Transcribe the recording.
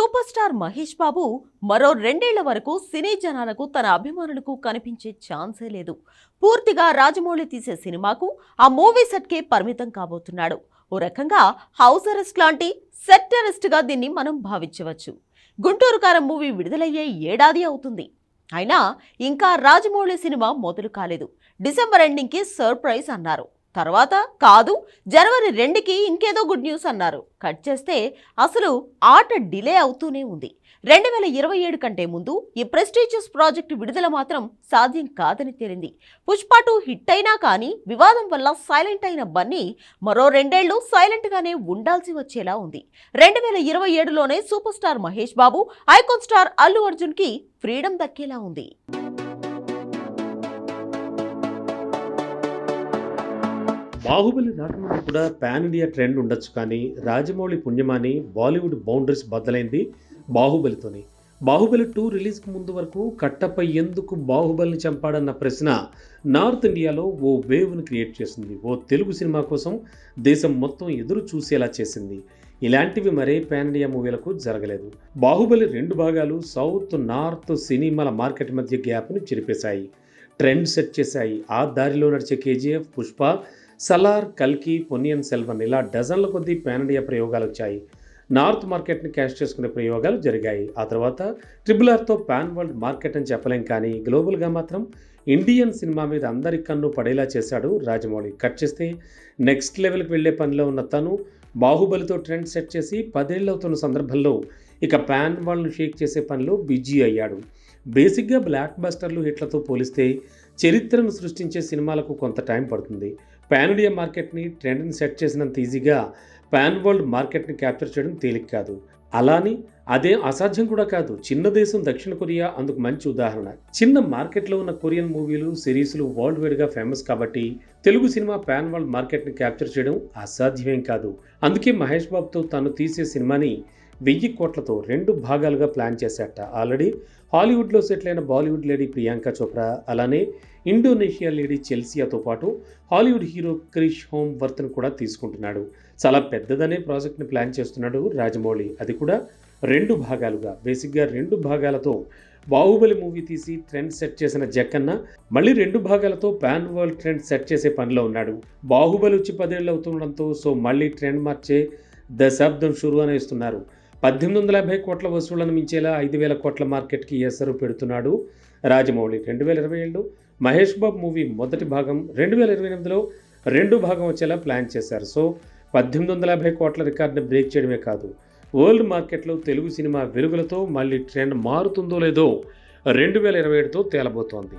Super star Mahesh బాబు మరో రెండేళ్ళ వరకు సినీ జనాలకు తన అభిమానులకు కనిపించే ఛాన్సే లేదు. పూర్తిగా రాజమౌళి తీసే సినిమాకు ఆ మూవీ సెట్కే పరిమితం కాబోతున్నాడు. ఓ రకంగా హౌస్ అరెస్ట్ లాంటి సెట్ అరెస్ట్గా దీన్ని మనం భావించవచ్చు. గుంటూరుకారం మూవీ విడుదలయ్యే ఏడాది అవుతుంది. అయినా ఇంకా రాజమౌళి సినిమా మొదలు కాలేదు. డిసెంబర్ ఎండింగ్కి సర్ప్రైజ్ అన్నారు. తర్వాత కాదు జనవరి రెండుకి ఇంకేదో గుడ్ న్యూస్ అన్నారు. కట్ చేస్తే అసలు ఆట డిలే అవుతూనే ఉంది. రెండు వేల ఇరవై ఏడు కంటే ముందు ఈ ప్రెస్టీజియస్ ప్రాజెక్టు విడుదల మాత్రం సాధ్యం కాదని తేలింది. పుష్ప టూ హిట్ అయినా కానీ వివాదం వల్ల సైలెంట్ అయిన బన్నీ మరో రెండేళ్ళు సైలెంట్గానే ఉండాల్సి వచ్చేలా ఉంది. రెండు వేల ఇరవై ఏడులోనే super star Mahesh Babu icon star Allu అర్జున్కి ఫ్రీడమ్ దక్కేలా ఉంది. బాహుబలి రాకముందు కూడా పాన్ ఇండియా ట్రెండ్ ఉండొచ్చు కానీ రాజమౌళి పుణ్యమాని బాలీవుడ్ బౌండరీస్ బద్దలైంది బాహుబలితోనే. బాహుబలి టూ రిలీజ్కి ముందు వరకు కట్టపై ఎందుకు బాహుబలిని చంపాడన్న ప్రశ్న నార్త్ ఇండియాలో ఓ వేవ్ని క్రియేట్ చేసింది. ఓ తెలుగు సినిమా కోసం దేశం మొత్తం ఎదురు చూసేలా చేసింది. ఇలాంటివి మరే పాన్ ఇండియా మూవీలకు జరగలేదు. బాహుబలి రెండు భాగాలు సౌత్ నార్త్ సినిమాల మార్కెట్ మధ్య గ్యాప్ను చెరిపేశాయి. ట్రెండ్ సెట్ చేశాయి. ఆ దారిలో నడిచే కేజీఎఫ్ పుష్ప సలార్ కల్కి పొన్నియన్ సెల్వన్ ఇలా డజన్ల కొద్దీ పాన్ ఇండియా ప్రయోగాలు వచ్చాయి. నార్త్ మార్కెట్ని క్యాష్ చేసుకునే ప్రయోగాలు జరిగాయి. ఆ తర్వాత ట్రిపుల్ ఆర్తో పాన్ వరల్డ్ మార్కెట్ అని చెప్పలేం కానీ గ్లోబల్గా మాత్రం ఇండియన్ సినిమా మీద అందరి కన్ను పడేలా చేశాడు రాజమౌళి. కట్ చేస్తే నెక్స్ట్ లెవెల్కి వెళ్ళే పనిలో ఉన్న తను బాహుబలితో ట్రెండ్ సెట్ చేసి పదేళ్ళవుతున్న సందర్భంలో ఇక పాన్ వాళ్ళను షేక్ చేసే పనిలో బిజీ అయ్యాడు. బేసిక్గా బ్లాక్ బస్టర్లు హిట్లతో పోలిస్తే చరిత్రను సృష్టించే సినిమాలకు కొంత టైం పడుతుంది. పాన్ ఇండియా మార్కెట్ని ట్రెండ్ని సెట్ చేసినంత ఈజీగా పాన్ వరల్డ్ మార్కెట్ని క్యాప్చర్ చేయడం తేలిక కాదు. అలాని అదే అసాధ్యం కూడా కాదు. చిన్న దేశం దక్షిణ కొరియా అందుకు మంచి ఉదాహరణ. చిన్న మార్కెట్లో ఉన్న కొరియన్ మూవీలు సిరీస్లు వరల్డ్ వైడ్గా ఫేమస్ కాబట్టి తెలుగు సినిమా పాన్ వరల్డ్ మార్కెట్ని క్యాప్చర్ చేయడం అసాధ్యమేం కాదు. అందుకే మహేష్ బాబుతో తను తీసే సినిమాని వెయ్యి కోట్లతో రెండు భాగాలుగా ప్లాన్ చేశాట ఆల్రెడీ హాలీవుడ్లో సెటిల్ అయిన బాలీవుడ్ లేడీ ప్రియాంక చోప్రా అలానే ఇండోనేషియా లేడీ చెల్సియాతో పాటు హాలీవుడ్ హీరో క్రిష్ హోమ్ వర్త్ను కూడా తీసుకుంటున్నాడు. చాలా పెద్దదనే ప్రాజెక్ట్ని ప్లాన్ చేస్తున్నాడు రాజమౌళి. అది కూడా రెండు భాగాలుగా. బేసిక్గా రెండు భాగాలతో బాహుబలి మూవీ తీసి ట్రెండ్ సెట్ చేసిన జక్కన్న మళ్ళీ రెండు భాగాలతో పాన్ వరల్డ్ ట్రెండ్ సెట్ చేసే పనిలో ఉన్నాడు. బాహుబలి వచ్చి పదేళ్ళు అవుతుండడంతో సో మళ్ళీ ట్రెండ్ మార్చే దశాబ్దం షురు అనేస్తున్నారు పద్దెనిమిది వందల యాభై కోట్ల వసూళ్ళను మించేలా ఐదు వేల కోట్ల మార్కెట్కి ఎసరు పెడుతున్నాడు రాజమౌళి. రెండు వేల ఇరవై ఏళ్ళు మహేష్ బాబు మూవీ మొదటి భాగం రెండు వేల ఇరవై ఎనిమిదిలో రెండు భాగం వచ్చేలా ప్లాన్ చేశారు. సో పద్దెనిమిది వందల యాభై కోట్ల రికార్డుని బ్రేక్ చేయడమే కాదు వరల్డ్ మార్కెట్లో తెలుగు సినిమా వెలుగులతో మళ్ళీ ట్రెండ్ మారుతుందో లేదో రెండు వేల ఇరవై ఏడుతో తేలబోతోంది.